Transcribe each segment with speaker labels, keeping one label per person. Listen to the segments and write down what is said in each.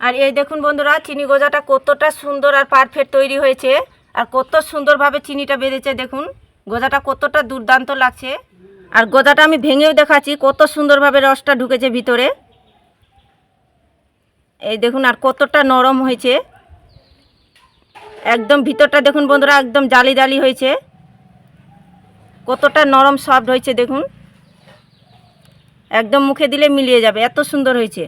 Speaker 1: আর এই দেখুন বন্ধুরা, চিনি গজাটা কতটা সুন্দর আর পারফেক্ট তৈরি হয়েছে। আর কত সুন্দরভাবে চিনিটা বেঁধেছে দেখুন, গজাটা কতটা দুর্দান্ত লাগছে। আর গজাটা আমি ভেঙেও দেখাচ্ছি, কত সুন্দরভাবে রসটা ঢুকেছে ভিতরে। এই দেখুন, আর কতটা নরম হয়েছে। একদম ভিতরটা দেখুন বন্ধুরা, একদম জালি জালি হয়েছে। কতটা নরম সফট হয়েছে দেখুন। একদম মুখে দিলে মিলিয়ে যাবে, এত সুন্দর হয়েছে।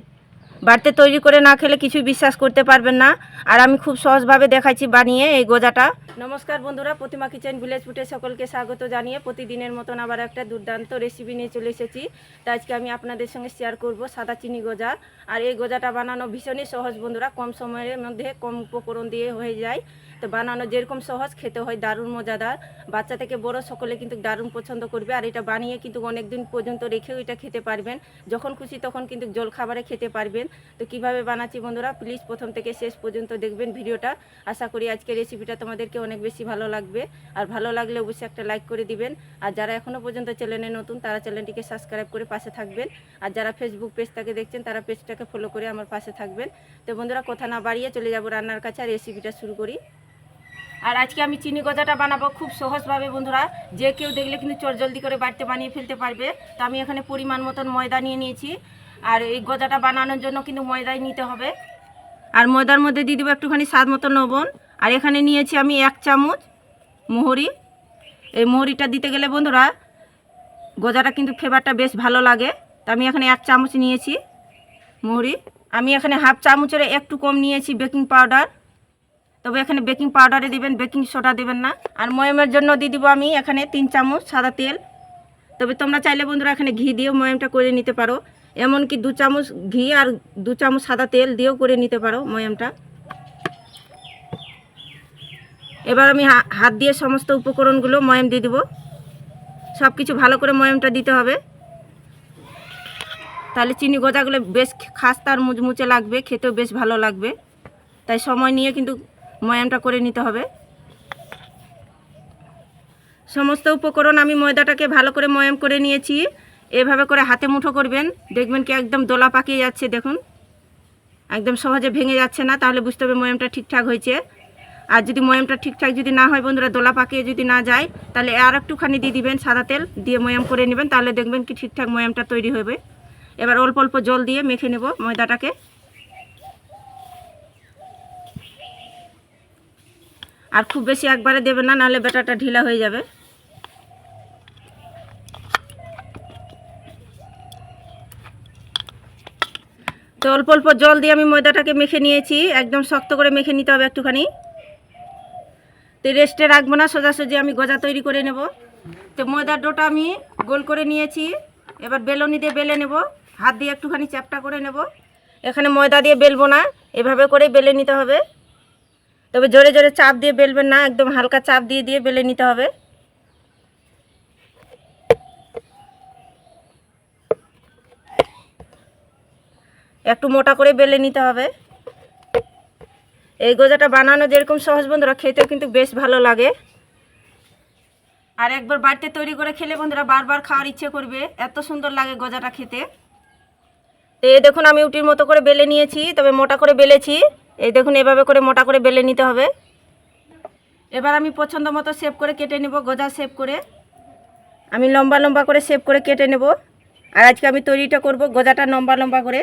Speaker 1: বাড়িতে তৈরি করে না খেলে কিছুই বিশ্বাস করতে পারবেন না। আর আমি খুব সহজভাবে দেখাচ্ছি বানিয়ে এই গোজাটা। নমস্কার বন্ধুরা, প্রতিমা কিচেন ভিলেজ ফুটে সকলকে স্বাগত জানিয়ে প্রতিদিনের মতন আবার একটা দুর্দান্ত রেসিপি নিয়ে চলে এসেছি। তা আজকে আমি আপনাদের সঙ্গে শেয়ার করব সাদা চিনি গোজা। আর এই গোজাটা বানানো ভীষণই সহজ বন্ধুরা, কম সময়ের মধ্যে কম উপকরণ দিয়ে হয়ে যায়। তো বানানো যেরকম সহজ, খেতে হয় দারুণ, মজাদার। বাচ্চা থেকে বড় সকলে কিন্তু দারুণ পছন্দ করবে। আর এটা বানিয়ে কিন্তু অনেক দিন পর্যন্ত রেখেও এটা খেতে পারবেন। যখন খুশি তখন কিন্তু জল খাবারে খেতে পারবেন। তো কীভাবে বানাচ্ছি বন্ধুরা প্লিজ প্রথম থেকে শেষ পর্যন্ত দেখবেন ভিডিওটা। আশা করি আজকের রেসিপিটা তোমাদেরকে অনেক বেশি ভালো লাগবে। আর ভালো লাগলে অবশ্যই একটা লাইক করে দিবেন। আর যারা এখনও পর্যন্ত চ্যানেলে নতুন, তারা চ্যানেলটিকে সাবস্ক্রাইব করে পাশে থাকবেন। আর যারা ফেসবুক পেজটাকে দেখছেন, তারা পেজটাকে ফলো করে আমার পাশে থাকবেন। তো বন্ধুরা, কথা না বাড়িয়ে চলে যাব রান্নার কাছে, আর রেসিপিটা শুরু করি। আর আজকে আমি চিনি গজাটা বানাবো খুব সহজভাবে বন্ধুরা। যে কেউ দেখলে কিন্তু চট জলদি করে বাড়িতে বানিয়ে ফেলতে পারবে। তো আমি এখানে পরিমাণ মতন ময়দা নিয়ে নিয়েছি। আর এই গজাটা বানানোর জন্য কিন্তু ময়দাই নিতে হবে। আর ময়দার মধ্যে দিয়ে দেবো একটুখানি স্বাদ মতো লবণ। আর এখানে নিয়েছি আমি এক চামচ মোহরি। এই মোহরিটা দিতে গেলে বন্ধুরা গজাটা কিন্তু ফ্লেভারটা বেশ ভালো লাগে। তো আমি এখানে এক চামচ নিয়েছি মোহরি। আমি এখানে হাফ চামচের একটু কম নিয়েছি বেকিং পাউডার তবে এখানে বেকিং পাউডারে দিবেন, বেকিং সোডা দিবেন না। আর ময়মের জন্য দিয়ে দিব আমি এখানে তিন চামচ সাদা তেল। তবে তোমরা চাইলে বন্ধুরা এখানে ঘি দিয়েও ময়মটা করে নিতে পারো। এমনকি দু চামচ ঘি আর দু চামচ সাদা তেল দিয়েও করে নিতে পারো ময়মটা। এবার আমি হাত দিয়ে সমস্ত উপকরণগুলো ময়ম দিয়ে দিব। সব কিছু ভালো করে ময়মটা দিতে হবে। তাহলে চিনি গজাগুলো বেশ খাস্তা আর মুচমুচে লাগবে, খেতেও বেশ ভালো লাগবে। তাই সময় নিয়ে কিন্তু ময়ামটা করে নিতে হবে। সমস্ত উপকরণ আমি ময়দাটাকে ভালো করে ময়াম করে নিয়েছি। এভাবে করে হাতে মুঠো করবেন। দেখবেন কি একদম দোলা পাকিয়ে যাচ্ছে, দেখুন। একদম সহজে ভেঙে যাচ্ছে না, তাহলে বুঝতে হবে ময়ামটা ঠিকঠাক হয়েছে। আর যদি ময়ামটা ঠিকঠাক যদি না হয়, বন্ধুরা, দোলা পাকিয়ে যদি না যায়, তাহলে আর একটুখানি দিয়ে দিবেন, সাদা তেল দিয়ে ময়াম করে নেবেন, তাহলে দেখবেন কি ঠিকঠাক ময়ামটা তৈরি হবে। এবার অল্প অল্প জল দিয়ে মেখে নেব ময়দাটাকে। আর খুব বেশি একবারে দেবে না, নাহলে ব্যাটাটা ঢিলা হয়ে যাবে। তো অল্প অল্প জল দিয়ে আমি ময়দাটাকে মেখে নিয়েছি, একদম শক্ত করে মেখে নিতে হবে একটুখানি। তো রেস্টে রাখব না, সোজাসুজি আমি গজা তৈরি করে নেব। তো ময়দার ডোটা আমি গোল করে নিয়েছি, এবার বেলনি দিয়ে বেলে নেব, হাত দিয়ে একটুখানি চ্যাপটা করে নেব। এখানে ময়দা দিয়ে বেলবো না, এভাবে করে বেলে নিতে হবে। তবে জোরে জোরে চাপ দিয়ে বেলবেন না, একদম হালকা চাপ দিয়ে দিয়ে বেলে নিতে হবে। একটু মোটা করে বেলে নিতে হবে। এই গজাটা বানানো যেরকম সহজ বন্ধুরা, খেতেও কিন্তু বেশ ভালো লাগে। আর একবার বাড়িতে তৈরি করে খেলে বন্ধুরা, বারবার খাওয়ার ইচ্ছে করবে। এত সুন্দর লাগে গজাটা খেতে। তো দেখুন, আমি উটির মতো করে বেলে নিয়েছি, তবে মোটা করে বেলেছি। এই দেখুন, এভাবে করে মোটা করে বেলে নিতে হবে। এবার আমি পছন্দ মতো শেপ করে কেটে নেব, গজা শেপ করে। আমি লম্বা লম্বা করে শেপ করে কেটে নেব। আর আজকে আমি তৈরিটা করব গজাটা লম্বা লম্বা করে।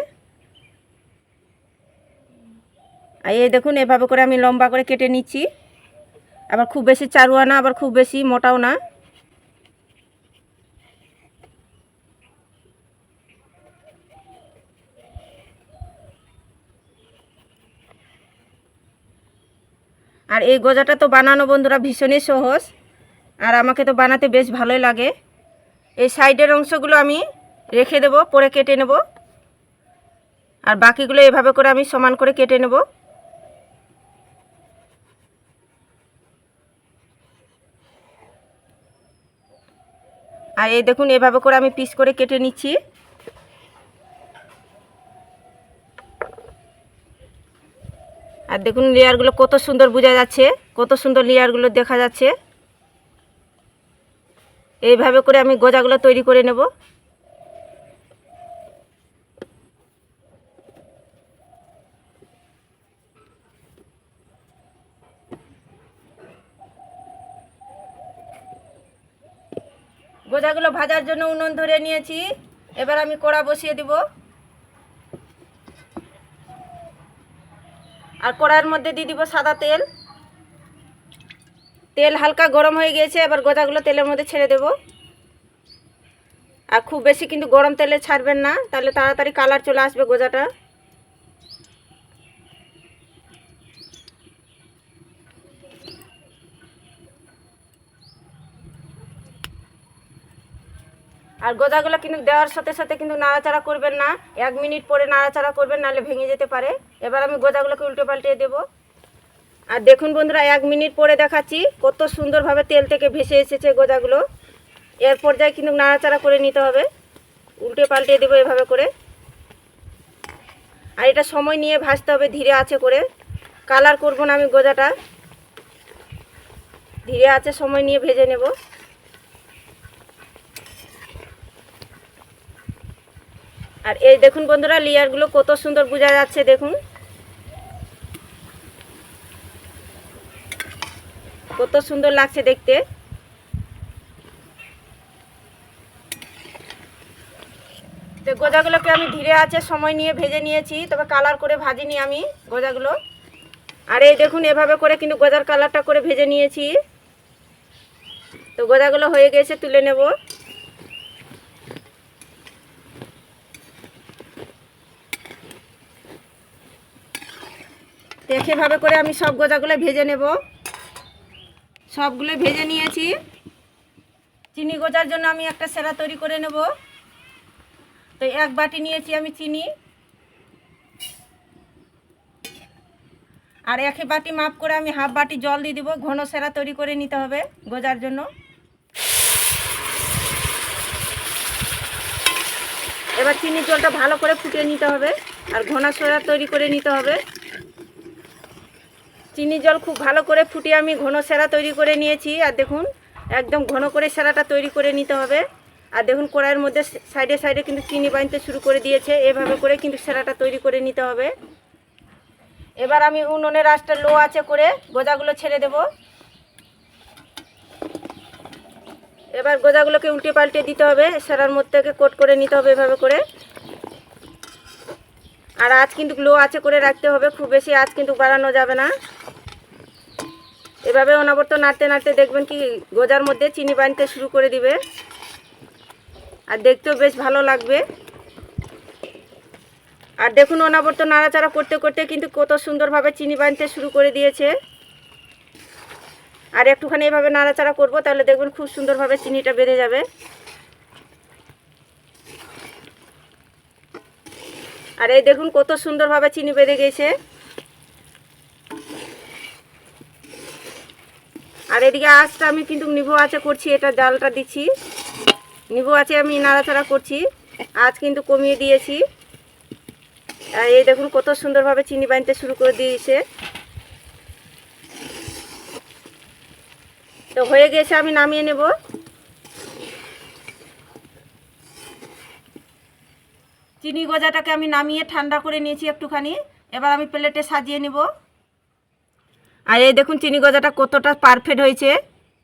Speaker 1: আর এই দেখুন, এভাবে করে আমি লম্বা করে কেটে নিচ্ছি। আবার খুব বেশি চারুয়া না, আবার খুব বেশি মোটাও না। আর এই গজাটা তো বানানো, বন্ধুরা, ভীষণই সহজ। আর আমাকে তো বানাতে বেশ ভালোই লাগে। এই সাইডের অংশগুলো আমি রেখে দেব, পরে কেটে নেব। আর বাকিগুলো এভাবে করে আমি সমান করে কেটে নেব। আর এই দেখুন, এভাবে করে আমি পিস করে কেটে নিচ্ছি। আর দেখুন লেয়ারগুলো কত সুন্দর বোঝা যাচ্ছে, কত সুন্দর লেয়ারগুলো দেখা যাচ্ছে। এইভাবে করে আমি গোজাগুলো তৈরি করে নেব। গোজাগুলো ভাজার জন্য উনুন ধরে নিয়েছি। এবার আমি কড়া বসিয়ে দেবো। আর কড়াইয়ের মধ্যে দিয়ে দিব সাদা তেল। তেল হালকা গরম হয়ে গিয়েছে, এবার গোজাগুলো তেলের মধ্যে ছেড়ে দেব। আর খুব বেশি কিন্তু গরম তেলে ছাড়বেন না, তাহলে তাড়াতাড়ি কালার চলে আসবে গোজাটা আর গোজাগুলো কিন্তু দেওয়ার সাথে সাথে কিন্তু নাড়াচাড়া করবেন না। এক মিনিট পরে নাড়াচাড়া করবেন, নাহলে ভেঙে যেতে পারে। এবার আমি গোজাগুলোকে উল্টে পাল্টে দেবো। আর দেখুন বন্ধুরা, এক মিনিট পরে দেখাচ্ছি কত সুন্দরভাবে তেল থেকে ভেসে এসেছে গোজাগুলো। এর পর্যায়ে কিন্তু নাড়াচাড়া করে নিতে হবে। উল্টে পাল্টে দেবো এভাবে করে। আর এটা সময় নিয়ে ভাজতে হবে, ধীরে আছে করে। কালার করব না আমি গোজাটা। ধীরে আছে, সময় নিয়ে ভেজে নেব। আর এই দেখুন বন্ধুরা, লেয়ারগুলো কত সুন্দর বোঝা যাচ্ছে, দেখুন। কত সুন্দর লাগছে দেখতে। তো গোজাগুলোকে আমি ধীরে আছে, সময় নিয়ে ভেজে নিয়েছি, তবে কালার করে ভাজিনি আমি গোজাগুলো। আর এই দেখুন, এভাবে করে কিন্তু গোজার কালারটা করে ভেজে নিয়েছি। তো গোজাগুলো হয়ে গেছে, তুলে নেব। তো এভাবে করে আমি সব গোজাগুলো ভেজে নেব। সবগুলো ভেজে নিয়েছি। চিনি গোজার জন্য আমি একটা সেরা তৈরি করে নেব। তো এক বাটি নিয়েছি আমি চিনি। আর এক বাটি মাপ করে আমি হাফ বাটি জল দিয়ে দিব। ঘন সেরা তৈরি করে নিতে হবে গোজার জন্য। এবার চিনি জলটা ভালো করে ফুটিয়ে নিতে হবে। আর ঘন সেরা তৈরি করে নিতে হবে। চিনি জল খুব ভালো করে ফুটিয়ে আমি ঘন সেরা তৈরি করে নিয়েছি। আর দেখুন, একদম ঘন করে সেরাটা তৈরি করে নিতে হবে। আর দেখুন, কড়াইয়ের মধ্যে সাইডে সাইডে কিন্তু চিনি বানতে শুরু করে দিয়েছে। এভাবে করে কিন্তু সেরাটা তৈরি করে নিতে হবে। এবার আমি উনুনের আঁচটা লো আছে করে গোজাগুলো ছেড়ে দেব। এবার গোজাগুলোকে উল্টে পাল্টে দিতে হবে। সেরার মধ্যে কোট করে নিতে হবে এভাবে করে। আর আজ কিন্তু লো আছে করে রাখতে হবে। খুব বেশি আজ কিন্তু বাড়ানো যাবে না। এভাবে অনাবর্ত নাড়তে নাড়তে দেখবেন কি গোজার মধ্যে চিনি বানতে শুরু করে দিবে। আর দেখতেও বেশ ভালো লাগবে। আর দেখুন অনাবর্ত নাড়াচাড়া করতে করতে কিন্তু কত সুন্দরভাবে চিনি বানতে শুরু করে দিয়েছে। আর একটুখানি এভাবে নাড়াচাড়া করব, তাহলে দেখবেন খুব সুন্দরভাবে চিনিটা বেড়ে যাবে। আর এই দেখুন কত সুন্দরভাবে চিনি বেড়ে গেছে। আর এদিকে আঁচটা আমি কিন্তু নিভু আছে করছি, এটা জালটা দিচ্ছি। নিভু আছে আমি নাড়াচাড়া করছি আজ কিন্তু কমিয়ে দিয়েছি। আর এই দেখুন কত সুন্দরভাবে চিনি বানতে শুরু করে দিয়েছে। তো হয়ে গেছে, আমি নামিয়ে নেব। চিনি গজাটাকে আমি নামিয়ে ঠান্ডা করে নিয়েছি একটুখানি, এবার আমি প্লেটে সাজিয়ে নেব। আর এই দেখুন চিনি গজাটা কতটা পারফেক্ট হয়েছে।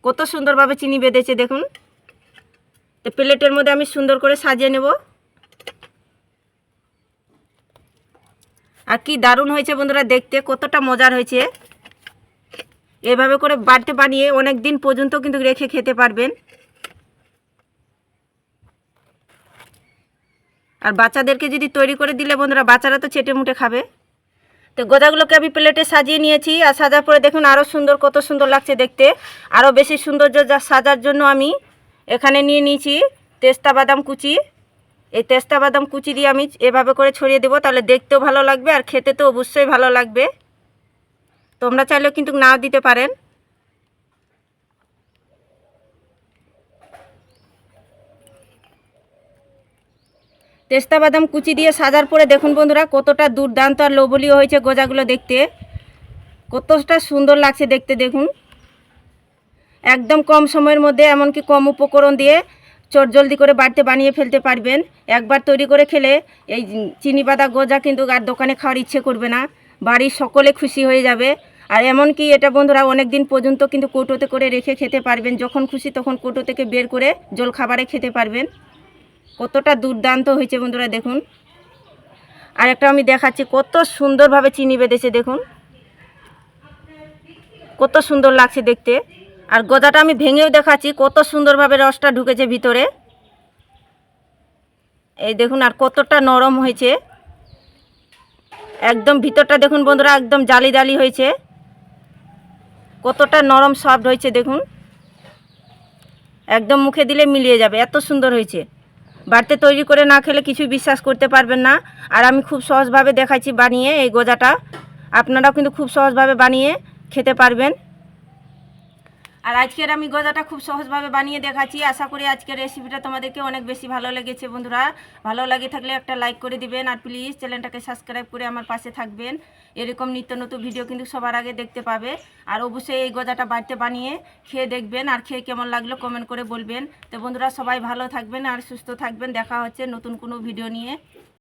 Speaker 1: কত সুন্দরভাবে চিনি বেঁধেছে দেখুন। তো প্লেটের মধ্যে আমি সুন্দর করে সাজিয়ে নেব। আর কি দারুণ হয়েছে বন্ধুরা, দেখতে কতটা মজার হয়েছে। এভাবে করে বাড়িতে বানিয়ে অনেক দিন পর্যন্ত কিন্তু রেখে খেতে পারবেন। আর বাচ্চাদেরকে যদি তৈরি করে দিলে বন্ধুরা, বাচ্চারা তো চেটে মুটে খাবে। তো গোদাগুলোকে আমি প্লেটে সাজিয়ে নিয়েছি, আর সাজার পরে দেখুন আরও সুন্দর কত সুন্দর লাগছে দেখতে। আরও বেশি সৌন্দর্য যা সাজার জন্য আমি এখানে নিয়ে নিয়েছি তেস্তা বাদাম কুচি। এই তেস্তা বাদাম কুচি দিয়ে আমি এভাবে করে ছড়িয়ে দেবো, তাহলে দেখতেও ভালো লাগবে আর খেতে তো অবশ্যই ভালো লাগবে। তোমরা চাইলেও কিন্তু নাও দিতে পারেন। তেস্তা বাদাম কুচি দিয়ে সাজার পরে দেখুন বন্ধুরা, কতটা দুর্দান্ত আর লোভলীয় হয়েছে গোজাগুলো দেখতে। কতটা সুন্দর লাগছে দেখতে দেখুন। একদম কম সময়ের মধ্যে, এমনকি কম উপকরণ দিয়ে চট জলদি করে বাড়িতে বানিয়ে ফেলতে পারবেন। একবার তৈরি করে খেলে এই চিনি বাদা গোজা কিন্তু আর দোকানে খাওয়ার ইচ্ছে করবে না। বাড়ির সকলে খুশি হয়ে যাবে। আর এমনকি এটা বন্ধুরা অনেক দিন পর্যন্ত কিন্তু কৌটোতে করে রেখে খেতে পারবেন। যখন খুশি তখন কৌটো থেকে বের করে জল খাবারে খেতে পারবেন। কতটা দুর্দান্ত হয়েছে বন্ধুরা, দেখুন। আর একটা আমি দেখাচ্ছি, কত সুন্দরভাবে চিনি বেঁধেছে, দেখুন। কত সুন্দর লাগছে দেখতে। আর গজাটা আমি ভেঙেও দেখাচ্ছি, কত সুন্দরভাবে রসটা ঢুকেছে ভিতরে। এই দেখুন, আর কতটা নরম হয়েছে। একদম ভিতরটা দেখুন বন্ধুরা, একদম জালি জালি হয়েছে। কতটা নরম সফট হয়েছে, দেখুন। একদম মুখে দিলে মিলিয়ে যাবে, এত সুন্দর হয়েছে। বাড়িতে তৈরি করে না খেলে কিছুই বিশ্বাস করতে পারবেন না। আর আমি খুব সহজভাবে দেখাচ্ছি বানিয়ে এই গজাটা। আপনারাও কিন্তু খুব সহজভাবে বানিয়ে খেতে পারবেন। আর আজকের আমি গজাটা খুব সহজভাবে বানিয়ে দেখাচ্ছি। আশা করি আজকের রেসিপিটা তোমাদেরকে অনেক বেশি ভালো লেগেছে বন্ধুরা। ভালো লাগে থাকলে একটা লাইক করে দিবেন আর প্লিজ চ্যানেলটাকে সাবস্ক্রাইব করে আমার পাশে থাকবেন। এরকম নিত্য নতুন ভিডিও কিন্তু সবার আগে দেখতে পাবে। আর অবশ্যই এই গজাটা বাড়িতে বানিয়ে খেয়ে দেখবেন আর খেয়ে কেমন লাগল কমেন্ট করে বলবেন। তো বন্ধুরা সবাই ভালো থাকবেন আর সুস্থ থাকবেন। দেখা হচ্ছে নতুন কোনো ভিডিও নিয়ে।